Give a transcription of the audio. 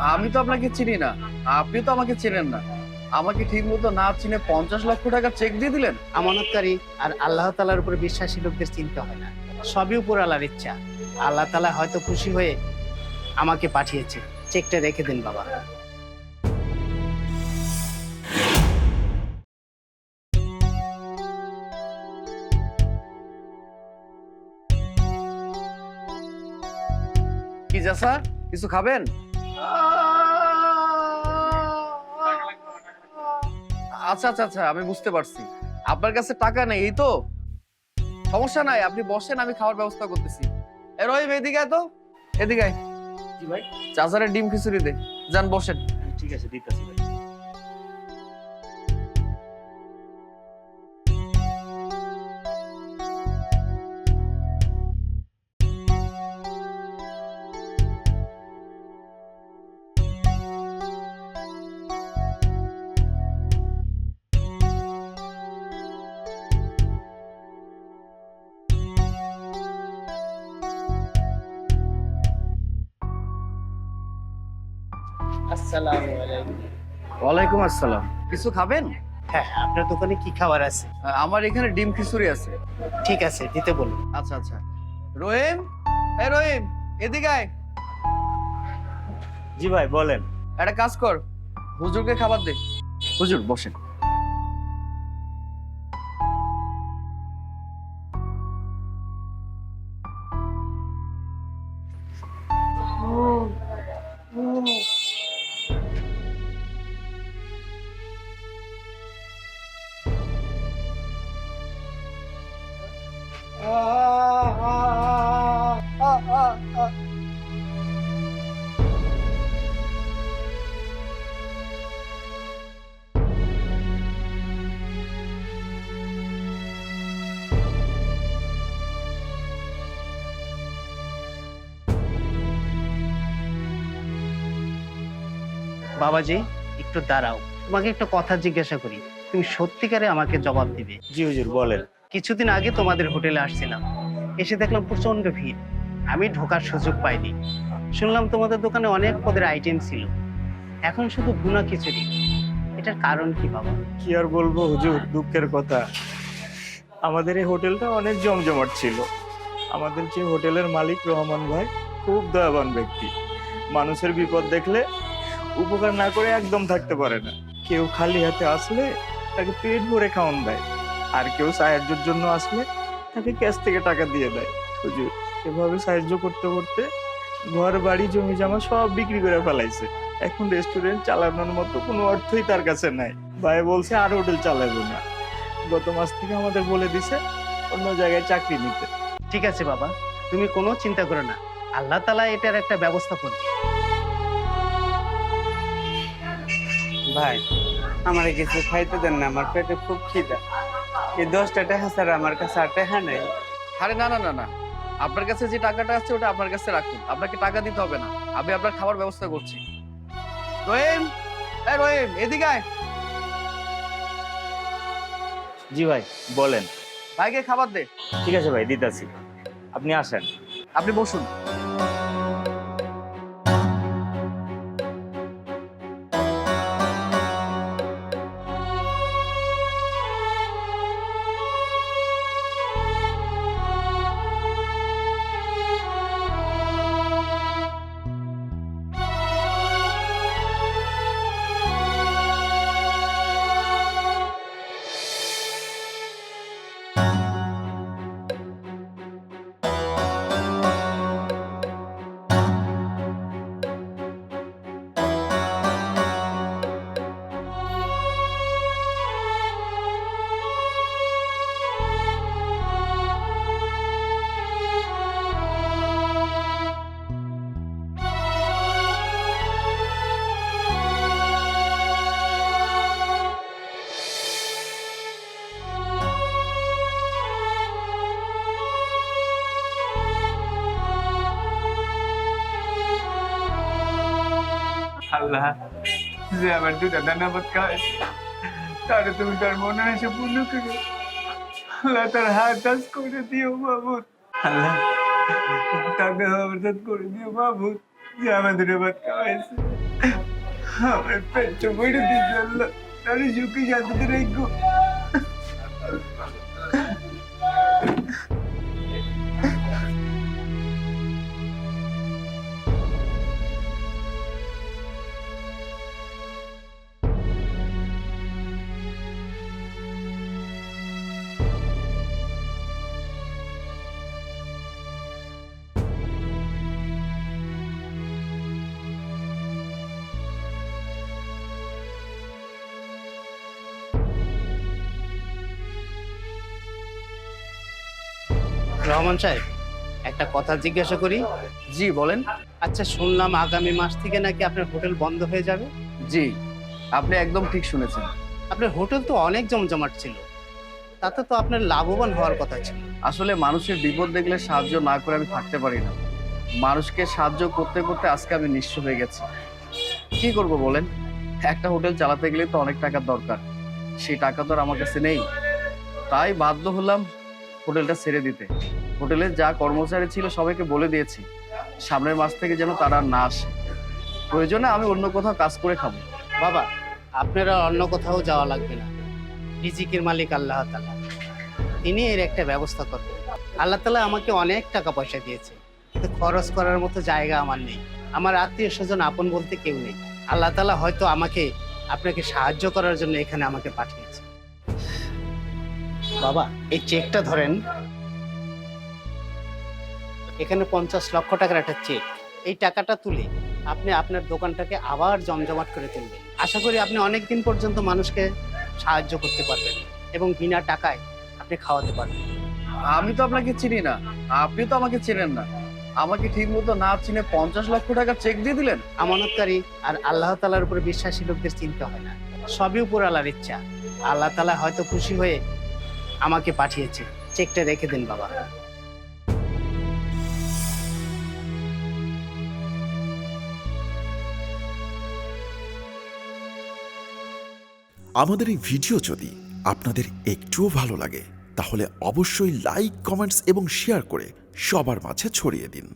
আমি তো আপনাকে চিনি না। আপনি তো আমাকে চেনেন না। আমাকে ঠিক মতো না চিনে পঞ্চাশ লক্ষ টাকা চেক দিয়ে দিলেন? আমানতকারী আর আল্লাহ তালার উপর বিশ্বাসী লোকদের চিন্তা হয় না। সবই উপর আল্লাহর ইচ্ছা। আল্লাহ তালা হয়তো খুশি হয়ে আমাকে পাঠিয়েছে। চেকটা রেখে দিন বাবা। কি চাচা কিছু খাবেন? আচ্ছা আচ্ছা আচ্ছা আমি বুঝতে পারছি। আপনার কাছে টাকা নেই এই তো। সমস্যা নাই আপনি বসেন আমি খাওয়ার ব্যবস্থা করতেছি। এ রহিম এদিকে তো। এদিকে আয়। জি ভাই। চাচারের ডিম খিচুড়ি দে। যান বসেন। ঠিক আছে দিতেছি ভাই। আসসালামু আলাইকুম। ওয়ালাইকুম আসসালাম। কিছু খাবেন? হ্যাঁ আপনার দোকানে কি খাবার আছে? আমার এখানে ডিম খিচুড়ি আছে। ঠিক আছে দিতে বলুন। আচ্ছা আচ্ছা। রহিম? এ রহিম এদিকে আয়। জি ভাই বলেন। একটা কাজ কর হুজুরকে খাবার দে। হুজুর বসেন। বাবাজি একটু দাঁড়াও। তোমাকে একটা কথা জিজ্ঞাসা করি। তুমি সত্যিকারে আমাকে জবাব দিবে? জি হুজুর বলেন। কিছুদিন আগে তোমাদের হোটেলে আসছিলাম। এসে দেখলাম প্রচণ্ড ভিড়। আমি ঢোকার সুযোগ পাইনি। শুনলাম তোমাদের দোকানে অনেক পদের আইটেম ছিল। এখন শুধু ভুনা খিচুড়ি। এটার কারণ কি বাবা? কি আর বলব হুজুর দুঃখের কথা। আমাদের এই হোটেলটা অনেক জমজমাট ছিল। আমাদের যে হোটেলের মালিক রহমান ভাই খুব দয়াবান ব্যক্তি। মানুষের বিপদ দেখলে উপকার না করে একদম থাকতে পারে না। কেউ খালি হাতে আসলে তাকে পেট ভরে খাওয়ান দেয়। আর কেউ সাহায্যের জন্য আসলে তাকে ক্যাশ থেকে টাকা দিয়ে দেয়। হুজুর, এভাবে সাহায্য করতে করতে ঘর, বাড়ি, জমি, জমা সব বিক্রি করে ফেলাইছে। এখন রেস্টুরেন্ট চালানোর মতো কোনো অর্থই তার কাছে নাই। ভাই বলছে, আর হোটেল চালাবো না। গত মাস থেকে আমাদের বলে দিছে, অন্য জায়গায় চাকরি নিতে। ঠিক আছে বাবা, তুমি কোনো চিন্তা করো না। আল্লাহ তালা এটার একটা ব্যবস্থা করবে। ভাই আমার কিছু খাইতে দেন না আমার পেটে খুব খিদা। এই দশটা টাকা ছাড়া আমার কাছে আর টাকা নেই। আরে না না না না। আপনার কাছে যে টাকাটা আছে ওটা আপনার কাছে রাখুন। আপনাকে টাকা দিতে হবে না। আমি আপনার খাবার ব্যবস্থা করছি। রহিম এই রহিম এদিকে আয়। জি ভাই বলেন। ভাইকে খাবার দে। ঠিক আছে ভাই দিতাছি। আপনি আসেন। আপনি বসুন। আল্লাহ। যে আমার দুটা দানাবাদ খায় তাহলে তুমি তার মনে আসে পূর্ণ করে। আল্লাহ তার হাত টাচ করে দিও বাবুর আল্লাহ তাকে হাত করে দিও বাবুর যে আমাদের ভাত খাওয়াইছে। আমার পেট বইটা দিচ্ছে আল্লাহ। তাহলে সুখী শান্তিতে রেখো। রহমান সাহেব একটা কথা জিজ্ঞাসা করি। জি বলেন। আচ্ছা শুনলাম আগামী মাস থেকে নাকি আপনার হোটেল বন্ধ হয়ে যাবে? জি আপনি একদম ঠিক শুনেছেন। আপনার হোটেল তো অনেক জমজমাট ছিল। তাতে তো আপনার লাভবান হওয়ার কথা ছিল। আসলে মানুষের বিপদ দেখলে সাহায্য না করে আমি থাকতে পারি না। মানুষকে সাহায্য করতে করতে আজকে আমি নিঃস্ব হয়ে গেছি। কি করব বলেন? একটা হোটেল চালাতে গেলে তো অনেক টাকার দরকার। সেই টাকা তো আর আমার কাছে নেই। তাই বাধ্য হলাম হোটেলটা ছেড়ে দিতে। হোটেলের যা কর্মচারী ছিল সবাইকে বলে দিয়েছি, সামনের মাস থেকে যেন তারা না আসে। প্রয়োজনে আমি অন্য কোথাও কাজ করে খাব। বাবা, আপনারা অন্য কোথাও যাওয়া লাগবে না। রিজিকের মালিক আল্লাহ তালা তিনি এর একটা ব্যবস্থা করবেন। আল্লাহ তালা আমাকে অনেক টাকা পয়সা দিয়েছে। কিন্তু খরচ করার মতো জায়গা আমার নেই। আমার আত্মীয় স্বজন আপন বলতে কেউ নেই। আল্লাহ তালা হয়তো আমাকে, আপনাকে সাহায্য করার জন্য এখানে আমাকে পাঠিয়েছে। বাবা এই চেকটা ধরেন। এখানে পঞ্চাশ লক্ষ টাকার একটা চেক এই টাকাটা তুলে আপনি আপনার দোকানটাকে আবার জমজমাট করে তুলবেন। আশা করি আপনি অনেক দিন পর্যন্ত মানুষকে সাহায্য করতে পারবেন এবং বিনা টাকায় আপনি খাওয়াতে পারবেন। আমি তো আপনাকে চিনি না। আপনি তো আমাকে চেনেন না। আমাকে ঠিক মতো না চিনে পঞ্চাশ লক্ষ টাকা চেক দিয়ে দিলেন? আমানতকারী আর আল্লাহ তালার উপরে বিশ্বাসী লোকদের চিন্তা হয় না। সবই উপর আল্লাহর ইচ্ছা। আল্লাহ তালা হয়তো খুশি হয়ে আমাকে পাঠিয়েছে। চেকটা রেখে দিন, বাবা। আমাদের এই ভিডিও যদি আপনাদের একটুও ভালো লাগে, তাহলে অবশ্যই লাইক, কমেন্টস এবং শেয়ার করে সবার মাঝে ছড়িয়ে দিন।